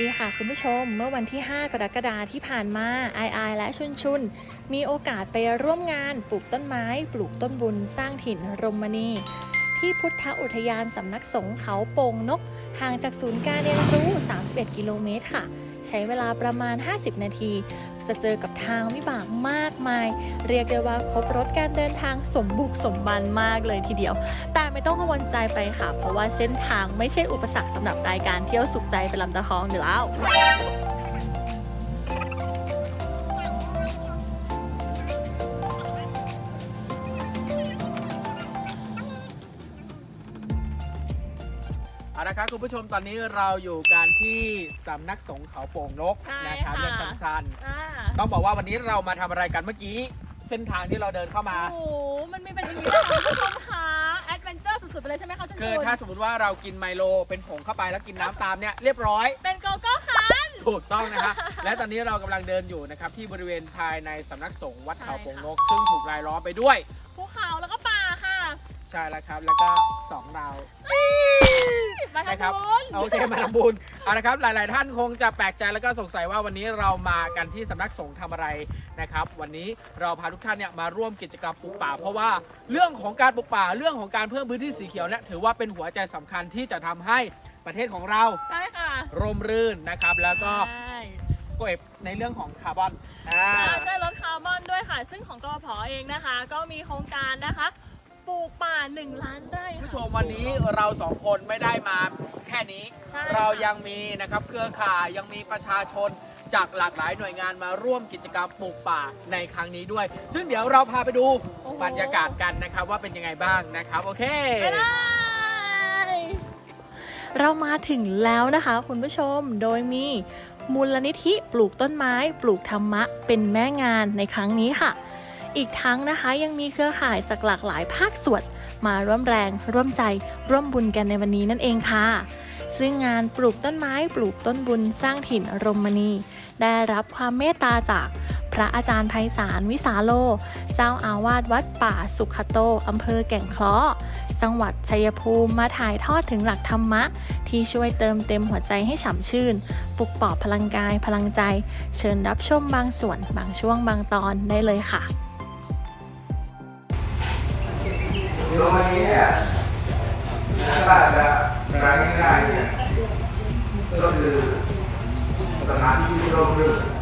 ดีค่ะคุณผู้ชม เมื่อวันที่ 5 กรกฎาคมที่ผ่านมาไอไอและชุนชุน มีโอกาสไปร่วมงานปลูกต้นไม้ ปลูกต้นบุญสร้างถิ่นรมณี ที่พุทธอุทยานสำนักสงฆ์เขาโป่งนก ห่างจากศูนย์การเรียนรู้ 31 กิโลเมตรค่ะ ใช้เวลาประมาณ 50 นาที จะเจอกับทางวิบากมากมาย เรียกได้ว่าครบรถการเดินทางสมบุกสมบันมากเลยทีเดียว แต่ไม่ต้องกังวลใจไปค่ะ เพราะว่าเส้นทางไม่ใช่อุปสรรคสำหรับรายการเที่ยวสุขใจไปลำตะคองอยู่แล้วเอาละครับคุณผู้ชมตอนนี้เราอยู่กันที่สำนักสงฆ์เขาโป่งนกใช่นะครับค่ะ เรียกสั้นอ่าๆ ต้องบอกว่าวันนี้เรามาทำอะไรกันเมื่อกี้ เส้นทางที่เราเดินเข้ามา โอ้โห มันมีเป็นอย่างนี้ด้วยเหรอคุณผู้ชมคะแอดเวนเจอร์สุดๆไปเลยใช่ไหมคะชุนคือชุนถ้าสมมติว่าเรากินไมโลเป็นผงเข้าไปแล้วกินน้ำตามเนี่ยเรียบร้อย เป็นโกโก้คัน ถูกต้องนะครับและตอนนี้เรากำลังเดินอยู่นะครับ ที่บริเวณภายในสำนักสงฆ์วัดเขาใช่ค่ะโป่งนก ซึ่งถูกรายล้อมไปด้วย ภูเขาแล้วก็ป่าค่ะ ใช่แล้วครับ แล้วก็สองดาว มานะคทำรับบุญ โอเคมาทำบุญเอาละครับหลาย ๆ ท่านคงจะแปลกใจแล้วก็สงสัยว่าวันนี้เรามากันที่สำนักสงฆ์ทำอะไรนะครับ วันนี้เราพาทุกท่านเนี่ยมาร่วมกิจกรรมปลูกป่า เพราะว่าเรื่องของการปลูกป่าเรื่องของการเพิ่มพื้นที่สีเขียวเนี่ยถือว่าเป็นหัวใจสำคัญที่จะทำให้ประเทศของเราใช่ค่ะร่มรื่นนะครับแล้วก็ใช่เก็บในเรื่องของคาร์บอนอ่าอ่าใช่ลดคาร์บอนด้วยค่ะ ซึ่งของกพเองนะคะ ก็มีโครงการนะคะ ปลูกป่า 1 ล้านไร่คุณค่ะผู้ชมวันนี้เราสองคนไม่ได้มาแค่นี้ ใช่เรายังมีนะครับเครือข่ายยังมีประชาชนจากหลากหลายหน่วยงานมาร่วมกิจกรรมปลูกป่าในครั้งนี้ด้วย ซึ่งเดี๋ยวเราพาไปดูโอ้โหบรรยากาศกันนะครับว่าเป็นยังไงบ้างนะครับ โอเค ไปเลย เรามาถึงแล้วนะคะคุณผู้ชม โดยมีมูลนิธิปลูกต้นไม้ ปลูกธรรมะเป็นแม่งานในครั้งนี้ค่ะ อีกทั้งนะคะยังมีเครือข่ายจากหลากหลายภาคส่วน มาร่วมแรง ร่วมใจ ร่วมบุญกันในวันนี้นั่นเองค่ะ ซึ่งงานปลูกต้นไม้ปลูกต้นบุญสร้างถิ่นรมณี ได้รับความเมตตาจากพระอาจารย์ไพศาลวิสาโล เจ้าอาวาสวัดป่าสุขโตอำเภอแก่งเคราะห์จังหวัดชัยภูมิมาถ่ายทอดถึงหลักธรรมะ ที่ช่วยเติมเต็มหัวใจให้ฉ่ำชื่น ปลุกปลอบพลังกายพลังใจ เชิญรับชมบางส่วนบางช่วงบางตอนได้เลยค่ะ โยมวันนี้เนี่ยถ้าจะร้านง่ายๆเนี่ยก็คือสถานที่ร่มรื่น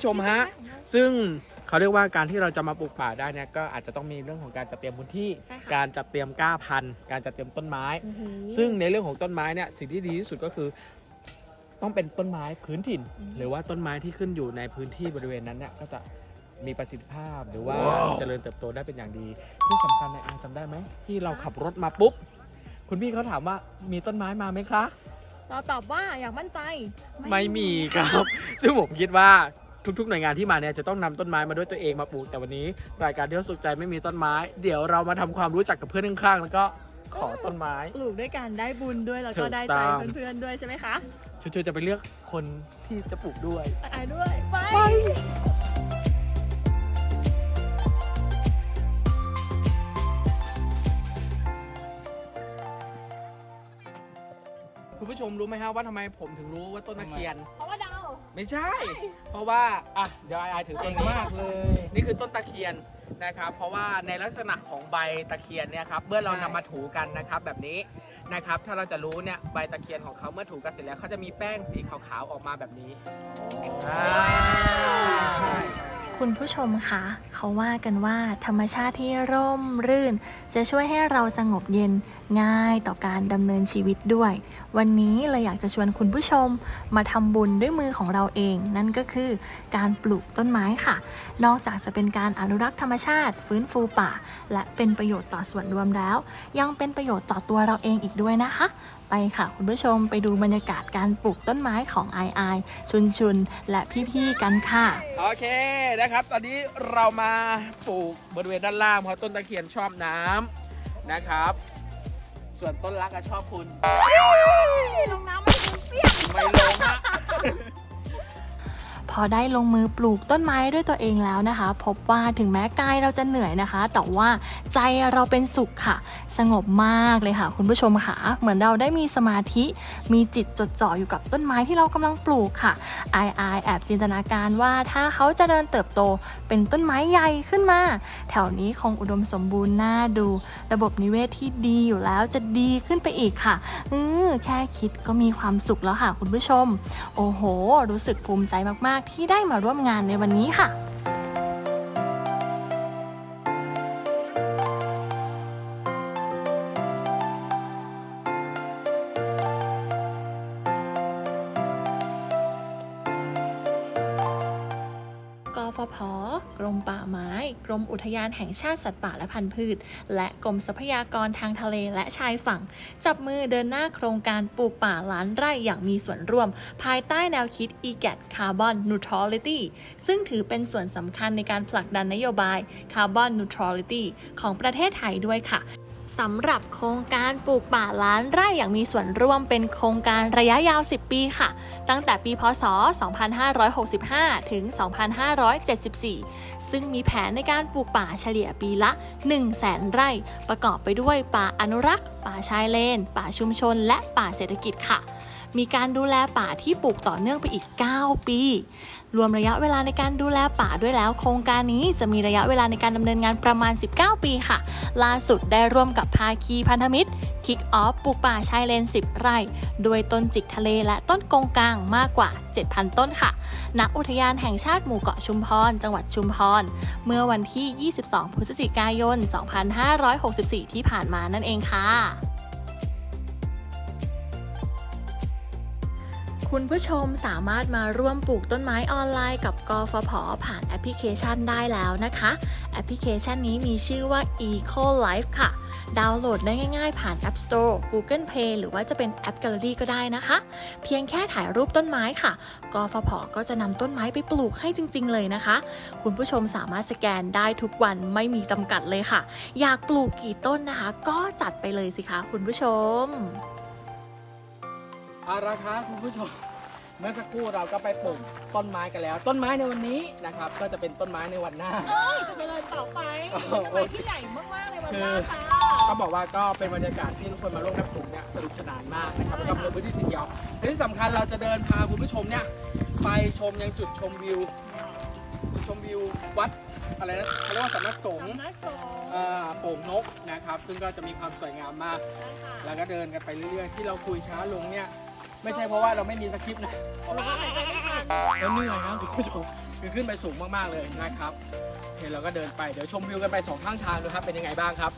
ผู้ชมฮะ ซึ่งเขาเรียกว่าการที่เราจะมาปลูกป่าได้เนี่ยก็อาจจะต้องมีเรื่องของการจัดเตรียมพื้นที่ ใช่ค่ะ การจัดเตรียมก้าพันธุ์ การจัดเตรียมต้นไม้ซึ่งในเรื่องของต้นไม้เนี่ยสิ่งที่ดีที่สุดก็คือ ต้องเป็นต้นไม้พื้นถิ่น อืม หรือว่าต้นไม้ที่ขึ้นอยู่ในพื้นที่บริเวณนั้นเนี่ยก็จะมีประสิทธิภาพหรือว่าเจริญเติบโตได้เป็นอย่างดี ที่สำคัญในอาจำได้ไหมที่เราขับรถมาปุ๊บคุณพี่เขาถามว่ามีต้นไม้มาไหมคะ เราตอบว่าอย่างมั่นใจไม่มีครับ ซึ่งผมคิดว่า ทุกๆหน่วยงานที่มาเนี่ยจะต้องนำต้นไม้มาด้วยตัวเองมาปลูกแต่วันนี้ รายการเที่ยวสุขใจไม่มีต้นไม้ เดี๋ยวเรามาทำความรู้จักกับเพื่อนข้างๆแล้วก็ขอต้นไม้ปลูกด้วยกันได้บุญด้วยแล้วถูก็กได้ต้ใจองเพื่อนๆด้วยใช่ไหมคะช่วยๆจะไปเลือกคนที่จะปลูกด้วยไอ้ด้วยไปคุณผู้ชมรู้ไหมฮะว่าทำไมผมถึงรู้ว่าต้นตะเคียนเพราะว่าดาว ไม่ใช่ เพราะว่าอะเดี๋ยวไอายถือต้นมากเลย นี่คือต้นตะเคียนนะครับ เพราะว่าในลักษณะของใบตะเคียนเนี่ยครับเมื่อเรานำมาถูกันนะครับแบบนี้นะครับ ถ้าเราจะรู้เนี่ยใบตะเคียนของเขาเมื่อถูกันเสร็จแล้วเขาจะมีแป้งสีขาวๆออกมาแบบนี้อ่าใช่ คุณผู้ชมคะเขาว่ากันว่าธรรมชาติที่ร่มรื่น จะช่วยให้เราสงบเย็นง่ายต่อการดำเนินชีวิตด้วย วันนี้เลยอยากจะชวนคุณผู้ชมมาทำบุญด้วยมือของเราเอง นั่นก็คือการปลูกต้นไม้ค่ะ นอกจากจะเป็นการอนุรักษ์ธรรมชาติ ฟื้นฟูป่า และเป็นประโยชน์ต่อส่วนรวมแล้ว ยังเป็นประโยชน์ต่อตัวเราเองอีกด้วยนะคะ ไปค่ะคุณผู้ชมไปดูบรรยากาศการปลูกต้นไม้ของไอไอชุนชุนและพี่ๆกันค่ะ โอเคนะครับ ตอนนี้เรามาปลูกบริเวณด้านล่างเพราะต้นตะเคียนชอบน้ำนะครับ ส่วนต้นรักก็ชอบคุณ ลงน้ำไม่เปียกไม่ลงอะ พอได้ลงมือปลูกต้นไม้ด้วยตัวเองแล้วนะคะ พบว่าถึงแม้กายเราจะเหนื่อยนะคะ แต่ว่าใจเราเป็นสุขค่ะ สงบมากเลยค่ะ คุณผู้ชมค่ะ เหมือนเราได้มีสมาธิ มีจิตจดจ่ออยู่กับต้นไม้ที่เรากำลังปลูกค่ะไอไอแอบจินตนาการว่าถ้าเขาจะเดินเติบโตเป็นต้นไม้ใหญ่ขึ้นมา แถวนี้คงอุดมสมบูรณ์น่าดู ระบบนิเวศที่ดีอยู่แล้วจะดีขึ้นไปอีกค่ะอือแค่คิดก็มีความสุขแล้วค่ะ คุณผู้ชม โอ้โห รู้สึกภูมิใจมากที่ได้มาร่วมงานในวันนี้ค่ะ ฟผ กรมป่าไม้ กรมอุทยานแห่งชาติสัตว์ป่าและพันธุ์พืช และกรมทรัพยากรทางทะเลและชายฝั่ง จับมือเดินหน้าโครงการปลูกป่าล้านไร่อย่างมีส่วนร่วม ภายใต้แนวคิด EGAT Carbon Neutrality ซึ่งถือเป็นส่วนสำคัญในการผลักดันนโยบาย Carbon Neutrality ของประเทศไทยด้วยค่ะ สำหรับโครงการปลูกป่าล้านไร่อย่างมีส่วนร่วมเป็นโครงการระยะยาว 10 ปีค่ะ ตั้งแต่ปีพศ 2565 ถึง 2574 ซึ่งมีแผนในการปลูกป่าเฉลี่ยปีละ 100,000 ไร่ ประกอบไปด้วยป่าอนุรักษ์ ป่าชายเลน ป่าชุมชน และป่าเศรษฐกิจค่ะ มีการดูแลป่าที่ปลูกต่อเนื่องไปอีก 9 ปี รวมระยะเวลาในการดูแลป่าด้วยแล้ว โครงการนี้จะมีระยะเวลาในการดำเนินงานประมาณ 19 ปีค่ะ ล่าสุดได้ร่วมกับภาคีพันธมิตรคิกออฟปลูกป่าชายเลน 10 ไร่ โดยต้นจิกทะเลและต้นกงกลางมากกว่า 7,000 ต้นค่ะ ณ อุทยานแห่งชาติหมู่เกาะชุมพร จังหวัดชุมพร เมื่อวันที่ 22 พฤศจิกายน 2564 ที่ผ่านมานั่นเองค่ะ คุณผู้ชมสามารถมาร่วมปลูกต้นไม้ออนไลน์กับกฟผผ่านแอปพลิเคชันได้แล้วนะคะ แอปพลิเคชันนี้มีชื่อว่า Eco Life ค่ะ ดาวน์โหลดได้ง่ายๆ ผ่าน App Store Google Play หรือว่าจะเป็นแอป Gallery ก็ได้นะคะ เพียงแค่ถ่ายรูปต้นไม้ค่ะ กฟผก็จะนำต้นไม้ไปปลูกให้จริง ๆ เลยนะคะ คุณผู้ชมสามารถสแกนได้ทุกวันไม่มีจำกัดเลยค่ะ อยากปลูกกี่ต้นนะคะ ก็จัดไปเลยสิคะคุณผู้ชม เอาละครับคุณผู้ชม เมื่อสักครู่เราก็ไปปลูกต้นไม้กันแล้ว ต้นไม้ในวันนี้นะครับ ก็จะเป็นต้นไม้ในวันหน้าจะไปเลยต่อไปโอ้โหเป็นต้นไม้ที่ใหญ่มากๆในวันหน้าค่ะต้องบอกว่าก็เป็นบรรยากาศที่ทุกคนมาร่วมกันปลูกเนี่ยสนุกสนานมากนะครับแล้วก็เป็นพื้นที่สีเขียวและที่สำคัญเราจะเดินพาคุณผู้ชมเนี่ยไปชมยังจุดชมวิว จุดชมวิววัดอะไรนะเขาเรียกว่าสำนักสงฆ์สำนักสงฆ์อ่าโป่งนกนะครับ ซึ่งก็จะมีความสวยงามมากค่ะแล้วก็เดินกันไปเรื่อยๆ ที่เราคุยช้าลงเนี่ย ไม่ใช่เพราะว่าเราไม่มีสคริปต์นะเราเหนื่อยนะคุณผู้ชมคือขึ้นไปสูงมากๆเลยนะครับเห็นเราก็เดินไปเดี๋ยวชมวิวกันไปสองข้างทางดูครับเป็นยังไงบ้างครับ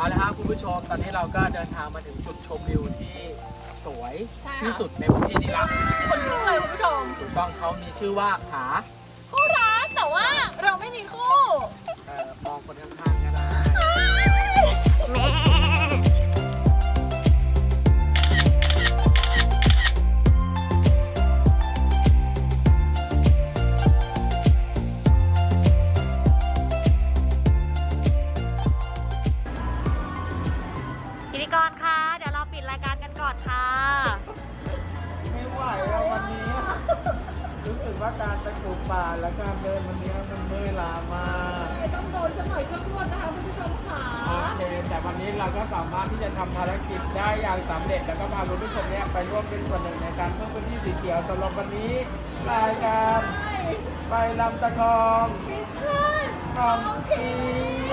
เอาละครับคุณผู้ชมตอนนี้เราก็เดินทางมาถึงจุดชมวิวที่สวยใช่ค่ะ ที่สุดในพื้นที่นี้ละคนลุกเลยคุณผู้ชมถูกต้องเขามีชื่อว่าผาคู่รักแต่ว่าเราไม่มีคู่เอ่อมองคนข้าง ว่าการไปปลูกป่าและการเดินวันนี้มันเมื่อยล้ามากต้องโดนสักหน่อยเครื่องนวดนะคะคุณผู้ชมค่ะโอเคแต่วันนี้เราก็สามารถที่จะทำภารกิจได้อย่างสำเร็จ แล้วก็พาคุณผู้ชมเนี่ยไปร่วมเป็นส่วนหนึ่งในการเพิ่มพื้นที่สีเขียวสำหรับวันนี้รายการไปลำตะคองพิชชั่นคองพี